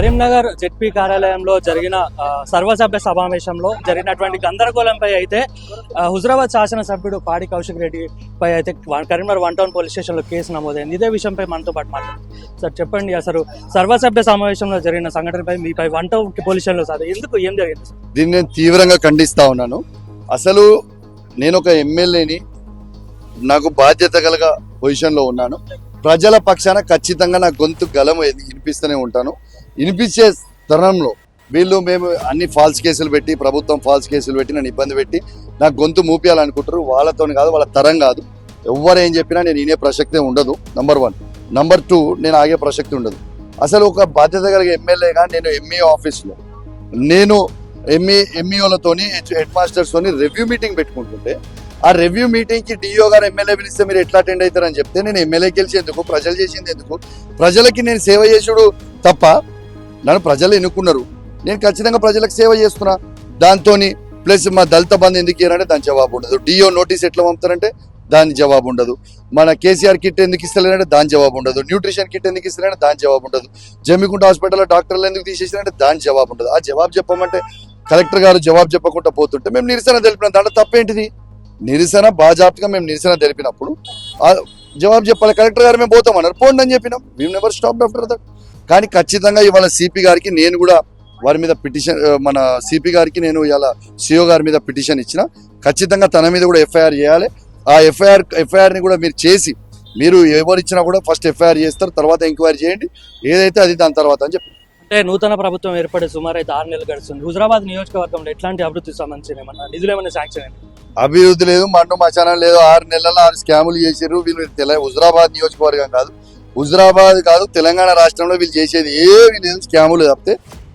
Karimnagar ZP కార్యాలయంలో జరిగిన సర్వసభ్య సమావేశంలో జరిగినటువంటి గందరగోళంపై అయితే హుజరాబాద్ శాసనసభ్యుడు పాడి కౌశిక్ రెడ్డి పై అయితే కరీంనగర్ వన్ టౌన్ పోలీస్ స్టేషన్లో కేసు నమోదైంది. ఇదే విషయంపై మనతో పాటు మాట్లాడుతుంది సార్ చెప్పండి అసలు సర్వసభ్య సమావేశంలో జరిగిన సంఘటనపై మీపై వన్ టౌన్ పోలీస్ స్టేషన్లో సార్ ఎందుకు ఏం జరిగింది? దీన్ని నేను తీవ్రంగా ఖండిస్తా ఉన్నాను. అసలు నేను ఒక ఎమ్మెల్యేని నాకు బాధ్యత గలగ పొజిషన్లో ఉన్నాను. ప్రజల పక్షాన ఖచ్చితంగా నా గొంతు గలం వినిపిస్తూనే ఉంటాను. వినిపించే తరుణంలో వీళ్ళు మేము అన్ని ఫాల్స్ కేసులు పెట్టి ప్రభుత్వం ఫాల్స్ కేసులు పెట్టి నన్ను ఇబ్బంది పెట్టి నా గొంతు మూపియాలనుకుంటారు వాళ్ళతో కాదు వాళ్ళ తరం కాదు. ఎవరు ఏం చెప్పినా నేను వినే ప్రసక్తే ఉండదు నంబర్ వన్ నంబర్ టూ నేను ఆగే ప్రసక్తి ఉండదు. అసలు ఒక బాధ్యత కలిగే ఎమ్మెల్యేగా నేను ఎంఈ ఆఫీస్లో నేను ఎంఈ ఎంఈఓలతోని హెడ్ మాస్టర్స్తోని రివ్యూ మీటింగ్ పెట్టుకుంటుంటే ఆ రివ్యూ మీటింగ్కి డిఓ గారు ఎమ్మెల్యే పిలిస్తే మీరు ఎట్లా అటెండ్ అవుతారని చెప్తే నేను ఎమ్మెల్యే గెలిచేందుకు ప్రజలు చేసింది ఎందుకు ప్రజలకి నేను సేవ చేసుడు తప్ప నన్ను ప్రజలు ఎన్నుకున్నారు. నేను ఖచ్చితంగా ప్రజలకు సేవ చేస్తున్నా. దాంతో ప్లస్ మా దళిత బంధు ఎందుకు ఇయ్యారంటే దాని జవాబు ఉండదు. డిఓ నోటీస్ ఎట్లా పంపుతారంటే దాని జవాబు ఉండదు. మన కేసీఆర్ కిట్ ఎందుకు ఇస్తలేనంటే దాని జవాబు ఉండదు. న్యూట్రిషన్ కిట్ ఎందుకు ఇస్తారంటే దాని జవాబు ఉండదు. జమ్మికుంట హాస్పిటల్లో డాక్టర్లు ఎందుకు తీసేసారంటే దాని జవాబు ఉండదు. ఆ జవాబు చెప్పమంటే కలెక్టర్ గారు జవాబు చెప్పకుండా పోతుంటే మేము నిరసన తెలిపిన. దాంట్లో తప్పేంటిది? నిరసన బాజాప్తగా మేము నిరసన తెలిపినప్పుడు ఆ జవాబు చెప్పాలి. కలెక్టర్ గారు మేము పోతామన్నారు పోండి అని చెప్పినాం. మేము నెవర్ స్టాప్ ఆఫ్టర్ దట్ కానీ ఖచ్చితంగా ఇవాళ సిపి గారికి నేను కూడా వారి మీద పిటిషన్ మన సిపి గారికి నేను ఇవాళ సిఓ గారి మీద పిటిషన్ ఇచ్చిన. ఖచ్చితంగా తన మీద కూడా ఎఫ్ఐఆర్ చేయాలి. ఆ ఎఫ్ఐఆర్ ఎఫ్ఐఆర్ని కూడా మీరు చేసి మీరు ఎవరు ఇచ్చినా కూడా ఫస్ట్ ఎఫ్ఐఆర్ చేస్తారు తర్వాత ఎంక్వైరీ చేయండి. ఏదైతే అది దాని తర్వాత అని చెప్పి. అంటే నూతన ప్రభుత్వం ఏర్పడే సుమారు అయితే ఆరు నెలలు గడుస్తుంది. హుజరాబాద్ నియోజకవర్గంలో ఎట్లాంటి అభివృద్ధి సంబంధించిన ఏమన్నా నిధులు ఏమైనా శాంక్షన్? అభివృద్ధి లేదు మన్ను మచానం లేదు. ఆరు నెలల్లో ఆరు స్కాములు చేసారు వీళ్ళు తెల హుజరాబాద్ నియోజకవర్గం కాదు. హుజరాబాద్ కాదు తెలంగాణ రాష్ట్రంలో వీళ్ళు చేసేది ఏమి లేదు స్కాములు తప్పితే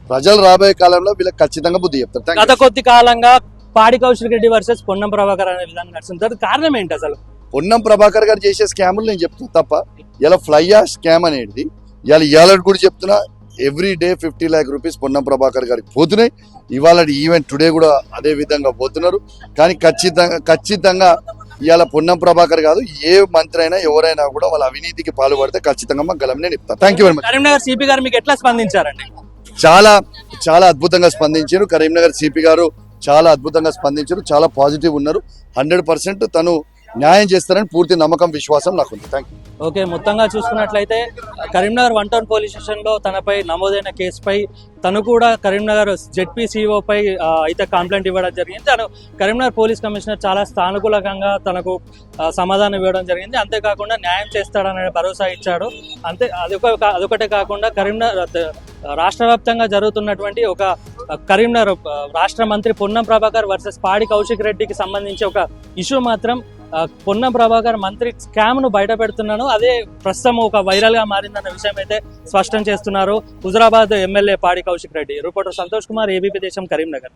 ప్రజలు రాబోయే కాలంలో వీళ్ళకి ఖచ్చితంగా బుద్ధి చెప్తారు. గత కొద్ది కాలంగా పాడి కౌశిక్ రెడ్డి వర్సెస్ పొన్నం ప్రభాకర్ అనే విధానం నడుస్తుంది. కారణం ఏంటి అసలు? పొన్నం ప్రభాకర్ గారు చేసే స్కాములు నేను చెప్తున్నా తప్ప ఇలా ఫ్లైయా స్కామ్ అనేది ఇలా ఇవాళ కూడా చెప్తున్నా every day fifty lakh rupees Ponnam Prabhakar గారికి పోతున్నాయి. ఇవాళ ఈవెంట్ టుడే కూడా అదే విధంగా పోతున్నారు. కానీ ఖచ్చితంగా ఖచ్చితంగా ఇవాళ పొన్నం ప్రభాకర్ కాదు ఏ మంత్రి అయినా ఎవరైనా కూడా వాళ్ళ అవినీతికి పాల్పడితే ఖచ్చితంగా మాకు గలం నేను ఇస్తాను thank you very much Karimnagar CP గారు మీకు ఎట్లా స్పందించారండి? చాలా చాలా అద్భుతంగా స్పందించారు. కరీంనగర్ సిపి గారు చాలా అద్భుతంగా స్పందించారు. చాలా పాజిటివ్ ఉన్నారు. హండ్రెడ్ పర్సెంట్ తను న్యాయం చేస్తారని పూర్తి నమ్మకం విశ్వాసం నాకుంది. థ్యాంక్ యూ ఓకే మొత్తంగా చూసుకున్నట్లయితే కరీంనగర్ వన్ టౌన్ పోలీస్ స్టేషన్లో తనపై నమోదైన కేసుపై తను కూడా కరీంనగర్ జెడ్పీసీఓపై అయితే కంప్లైంట్ ఇవ్వడం జరిగింది. తను కరీంనగర్ పోలీస్ కమిషనర్ చాలా స్థానుకూలకంగా తనకు సమాధానం ఇవ్వడం జరిగింది. అంతేకాకుండా న్యాయం చేస్తాడనే భరోసా ఇచ్చాడు. అంతే అదొక అదొకటే కాకుండా కరీంనగర్ రాష్ట్ర వ్యాప్తంగా జరుగుతున్నటువంటి ఒక కరీంనగర్ రాష్ట్ర మంత్రి పొన్నం ప్రభాకర్ వర్సెస్ పాడి కౌశిక్ రెడ్డికి సంబంధించి ఒక ఇష్యూ మాత్రం పొన్నం ప్రభాకర్ మంత్రి స్కామ్ను బయట పెడుతున్నాను. అదే ప్రస్తుతం ఒక వైరల్గా మారిందన్న విషయం అయితే స్పష్టం చేస్తున్నారు. Huzurabad MLA Padi Kaushik Reddy. Reporter Santosh Kumar ABP Desam Karimnagar.